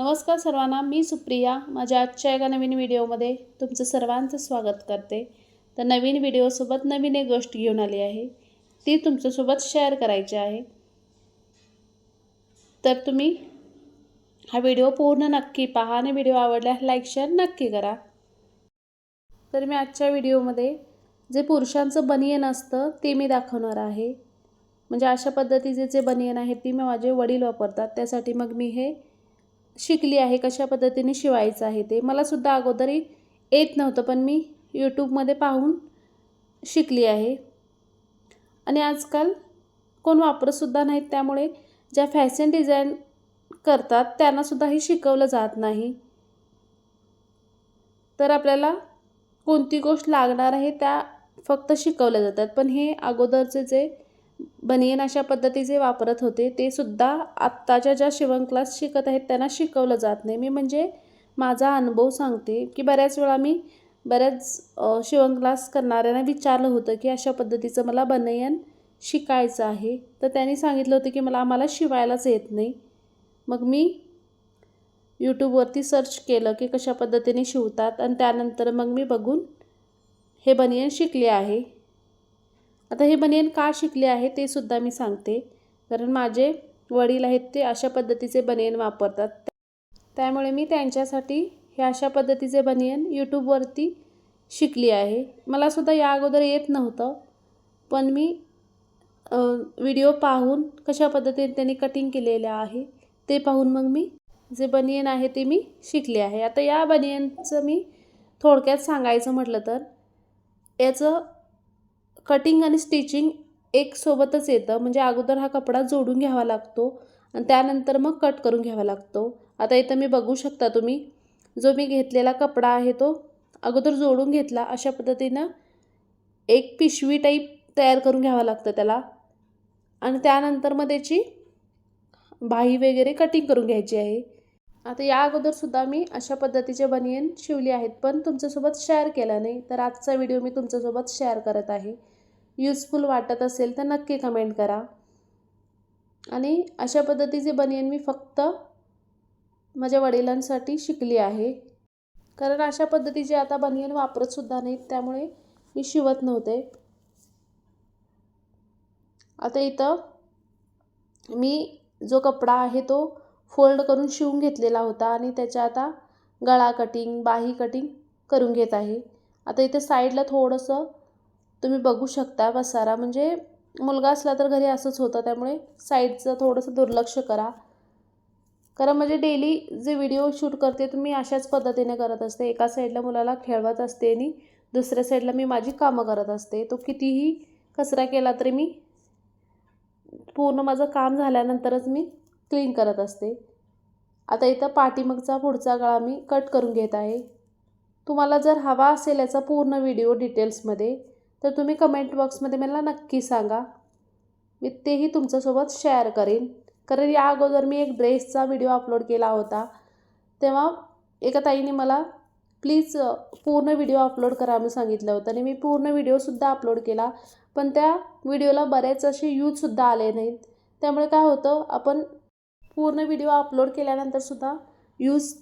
नमस्कार सर्वांना मी सुप्रिया. माझ्या आजच्या एका नवीन व्हिडिओमध्ये तुमचं सर्वांचं स्वागत करते. तर नवीन व्हिडिओसोबत नवीन एक गोष्ट घेऊन आली आहे. ती तुमच्यासोबत शेअर करायची आहे. तर तुम्ही हा व्हिडिओ पूर्ण नक्की पहा आणि व्हिडिओ आवडल्यास लाईक शेअर नक्की करा. तर मी आजच्या व्हिडिओमध्ये जे पुरुषांचं बनियन असतं ते मी दाखवणार आहे. म्हणजे अशा पद्धतीचे जे बनियन आहेत ती मी माझे वडील वापरतात. त्यासाठी मग मी हे शिकली आहे कशा पद्धतीने शिवायचं आहे ते मलासुद्धा अगोदरही येत नव्हतं पण मी यूट्यूबमध्ये पाहून शिकली आहे. आणि आजकाल कोण वापरतसुद्धा नाहीत त्यामुळे ज्या फॅशन डिझाईन करतात त्यांनासुद्धा हे शिकवलं जात नाही. तर आपल्याला कोणती गोष्ट लागणार आहे त्या फक्त शिकवल्या जातात. पण हे अगोदरचे जे बनियन अशा पद्धतीचे वापरत होते ते सुद्धा आत्ताच्या ज्या शिवण क्लास शिकत आहेत त्यांना शिकवलं जात नाही. मी म्हणजे माझा अनुभव सांगते की बऱ्याच वेळा मी बऱ्याच शिवण क्लास करणाऱ्यांना विचारलं होतं की अशा पद्धतीचं मला बनियन शिकायचं आहे. तर त्यांनी सांगितलं होतं की मला आम्हाला शिवायलाच येत नाही. मग मी यूट्यूबवरती सर्च केलं की कशा पद्धतीने शिवतात आणि त्यानंतर मग मी बघून हे बनियन शिकले आहे. आता हे बनियन का शिकले आहे ते सुद्धा मी सांगते. कारण माझे वडील आहेत ते अशा पद्धतीचे बनियन वापरतात. त्यामुळे मी त्यांच्यासाठी हे अशा पद्धतीचे बनियन यूट्यूबवरती शिकली आहे. मलासुद्धा या अगोदर येत नव्हतं. पण मी व्हिडिओ पाहून कशा पद्धतीने त्यांनी कटिंग केलेलं आहे ते पाहून मग मी जे बनियन आहे ते मी शिकले आहे. आता या बनियनचं मी थोडक्यात सांगायचं म्हटलं तर याचं कटिंग आणि स्टिचिंग एक सोबतच येतं. म्हणजे अगोदर हा कपडा जोडून घ्यावा लागतो आणि त्यानंतर मग कट करून घ्यावा लागतो. आता इथं मी बघू शकता तुम्ही जो मी घेतलेला कपडा आहे तो अगोदर जोडून घेतला अशा पद्धतीनं एक पिशवी टाईप तयार करून घ्यावं लागतं त्याला. आणि त्यानंतर मग त्याची बाही वगैरे कटिंग करून घ्यायची आहे. आता या अगोदरसुद्धा मी अशा पद्धतीचे बनियन शिवली आहेत पण तुमच्यासोबत शेअर केला नाही. तर आजचा व्हिडिओ मी तुमच्यासोबत शेअर करत आहे. युजफुल वाटत असेल तर नक्की कमेंट करा. आणि अशा पद्धतीचे बनियन मी फक्त माझ्या वडिलांसाठी शिकली आहे. कारण अशा पद्धतीचे आता बनियन वापरतसुद्धा नाहीत त्यामुळे मी शिवत नव्हते. आता इथं मी जो कपडा आहे तो फोल्ड करून शिवून घेतलेला होता आणि त्याच्या आता गळा कटिंग बाही कटिंग करून घेत आहे. आता इथे साईडला थोडंसं तुम्ही बघू शकता बसारा म्हणजे मुलगा असला तर घरी असंच होतं. त्यामुळे साईडचं थोडंसं दुर्लक्ष करा. कारण म्हणजे डेली जे व्हिडिओ शूट करते तर मी अशाच पद्धतीने करत असते. एका साईडला मुलाला खेळवत असते आणि दुसऱ्या साईडला मी माझी कामं करत असते. तो कितीही कचरा केला तरी मी पूर्ण माझं काम झाल्यानंतरच मी क्लीन करत असते. आता इथं पाठीमागचा पुढचा गळा मी कट करून घेत आहे. तुम्हाला जर हवा असेल याचा पूर्ण व्हिडिओ डिटेल्समध्ये तर तुम्ही कमेंट बॉक्समध्ये मला नक्की सांगा. मी तेही तुमच्यासोबत शेअर करेन. कारण या अगोदर मी एक ड्रेसचा व्हिडिओ अपलोड केला होता. तेव्हा एका ताईने मला प्लीज पूर्ण व्हिडिओ अपलोड करा मी सांगितलं होतं. आणि मी पूर्ण व्हिडिओसुद्धा अपलोड केला. पण त्या व्हिडिओला बरेच असे यूजसुद्धा आले नाहीत. त्यामुळे काय होतं आपण पूर्ण व्हिडिओ अपलोड केल्यानंतरसुद्धा यूज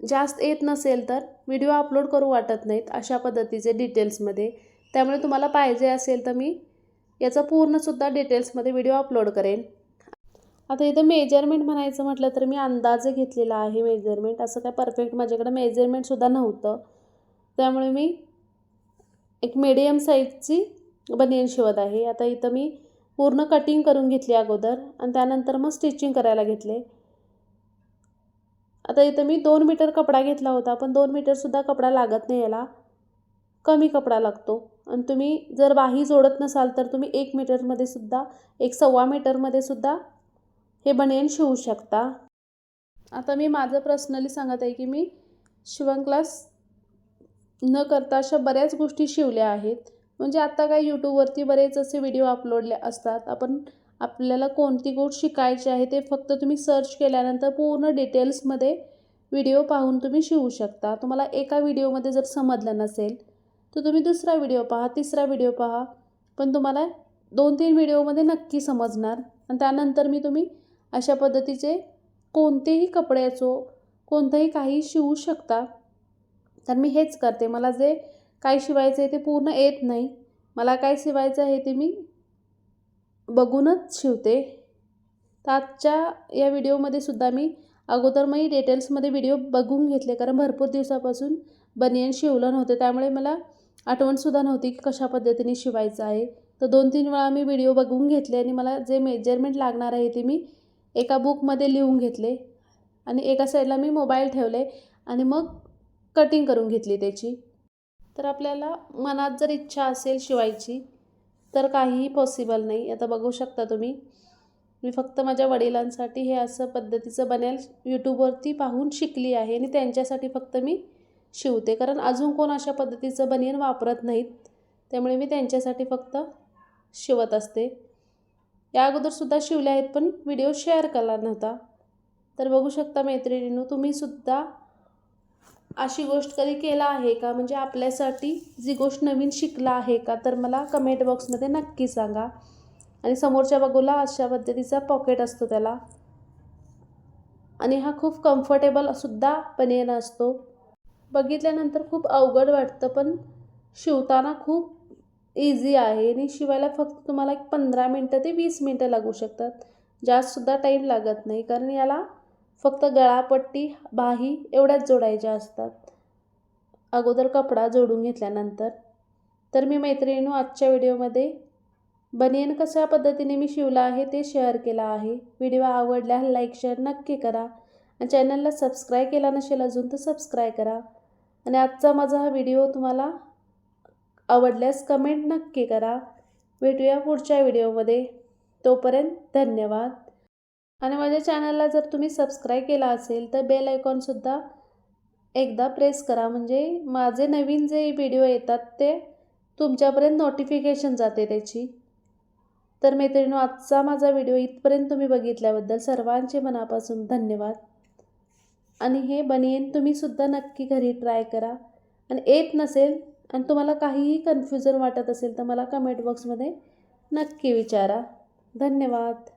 जास्त येत नसेल तर व्हिडिओ अपलोड करू वाटत नाहीत अशा पद्धतीचे डिटेल्समध्ये त्यामुळे तुम्हाला पाहिजे असेल तर मी याचा पूर्णसुद्धा डिटेल्समध्ये व्हिडिओ अपलोड करेन. आता इथं मेजरमेंट म्हणायचं म्हटलं तर मी अंदाजे घेतलेला आहे मेजरमेंट असं काय परफेक्ट माझ्याकडे मेजरमेंटसुद्धा नव्हतं. त्यामुळे मी एक मीडियम साईजची बनियन शिवत आहे. आता इथं मी पूर्ण कटिंग करून घेतली अगोदर आणि त्यानंतर मग स्टिचिंग करायला घेतले. आता इथं मी दोन मीटर कपडा घेतला होता पण दोन मीटरसुद्धा कपडा लागत नाही याला. कमी कपडा लागतो आणि तुम्ही जर बाही जोडत नसाल तर तुम्ही एक मीटरमध्ये सुद्धा एक सव्वा मीटरमध्ये सुद्धा हे बनियन शिवू शकता. आता मी माझं पर्सनली सांगत आहे की मी शिवण क्लास न करता अशा बऱ्याच गोष्टी शिवल्या आहेत. म्हणजे आत्ता काय यूट्यूबवरती बरेच असे व्हिडिओ अपलोडले असतात. आपण आपल्याला कोणती गोष्ट शिकायची आहे ते फक्त तुम्ही सर्च केल्यानंतर पूर्ण डिटेल्समध्ये व्हिडिओ पाहून तुम्ही शिवू शकता. तुम्हाला एका व्हिडिओमध्ये जर समजलं नसेल तर तुम्ही दुसरा व्हिडिओ पहा तिसरा व्हिडिओ पहा. पण तुम्हाला दोन तीन व्हिडिओमध्ये नक्की समजणार. आणि त्यानंतर मी तुम्ही अशा पद्धतीचे कोणतेही कपड्याचो कोणतंही काही शिवू शकता. तर मी हेच करते. मला जे काय शिवायचं आहे ते पूर्ण येत नाही. मला काय शिवायचं आहे ते मी बघूनच शिवते. तर आजच्या या व्हिडिओमध्ये सुद्धा मी अगोदर मी डिटेल्समध्ये व्हिडिओ बघून घेतले कारण भरपूर दिवसापासून बनियन शिवलं नव्हतं. त्यामुळे मला आठवणसुद्धा नव्हती की कशा पद्धतीने शिवायचं आहे. तर दोन तीन वेळा मी व्हिडिओ बघून घेतले आणि मला जे मेजरमेंट लागणार आहे ते मी एका बुकमध्ये लिहून घेतले आणि एका साईडला मी मोबाईल ठेवले आणि मग कटिंग करून घेतली त्याची. तर आपल्याला मनात जर इच्छा असेल शिवायची तर काहीही पॉसिबल नाही. आता बघू शकता तुम्ही. मी फक्त माझ्या वडिलांसाठी हे असं पद्धतीचं बनेल यूट्यूबवरती पाहून शिकली आहे आणि त्यांच्यासाठी फक्त मी शिवते. कारण अजून कोण अशा पद्धतीचं बनियन वापरत नाहीत. त्यामुळे मी त्यांच्यासाठी फक्त शिवत असते. या अगोदरसुद्धा शिवले आहेत पण व्हिडिओ शेअर केला नव्हता. तर बघू शकता मैत्रिणींनो तुम्हीसुद्धा अशी गोष्ट कधी केला आहे का? म्हणजे आपल्यासाठी जी गोष्ट नवीन शिकला आहे का? तर मला कमेंट बॉक्समध्ये नक्की सांगा. आणि समोरच्या बाजूला अशा पद्धतीचा पॉकेट असतो त्याला. आणि हा खूप कम्फर्टेबल सुद्धा बनेन असतो. बघितल्यानंतर खूप अवघड वाटतं पण शिवताना खूप इझी आहे. आणि शिवायला फक्त तुम्हाला एक पंधरा मिनटं ते वीस मिनटं लागू शकतात. जास्तसुद्धा टाईम लागत नाही कारण याला फक्त गळापट्टी बाही एवढ्याच जोडायच्या असतात. अगोदर कपडा जोडून घेतल्यानंतर. तर मी मैत्रिणीनो आजच्या व्हिडिओमध्ये बनियन कशा पद्धतीने मी शिवला आहे ते शेअर केला आहे. व्हिडिओ आवडल्या लाईक शेअर नक्की करा. आणि चॅनलला सबस्क्राईब केला नसेल अजून तर सबस्क्राईब करा. आणि आजचा माझा हा व्हिडिओ तुम्हाला आवडल्यास कमेंट नक्की करा. भेटूया पुढच्या व्हिडिओमध्ये. तोपर्यंत धन्यवाद. आणि माझ्या चॅनलला जर तुम्ही सबस्क्राईब केला असेल तर बेल आयकॉनसुद्धा एकदा प्रेस करा. म्हणजे माझे नवीन जे व्हिडिओ येतात ते तुमच्यापर्यंत नोटिफिकेशन जाते त्याची. तर मैत्रिणी आजचा माझा व्हिडिओ इथपर्यंत तुम्ही बघितल्याबद्दल सर्वांचे मनापासून धन्यवाद. आणि हे बनियन तुम्हीसुद्धा नक्की घरी ट्राय करा. आणि येत नसेल आणि तुम्हाला काहीही कन्फ्युजन वाटत असेल तर मला कमेंट बॉक्समध्ये नक्की विचारा. धन्यवाद.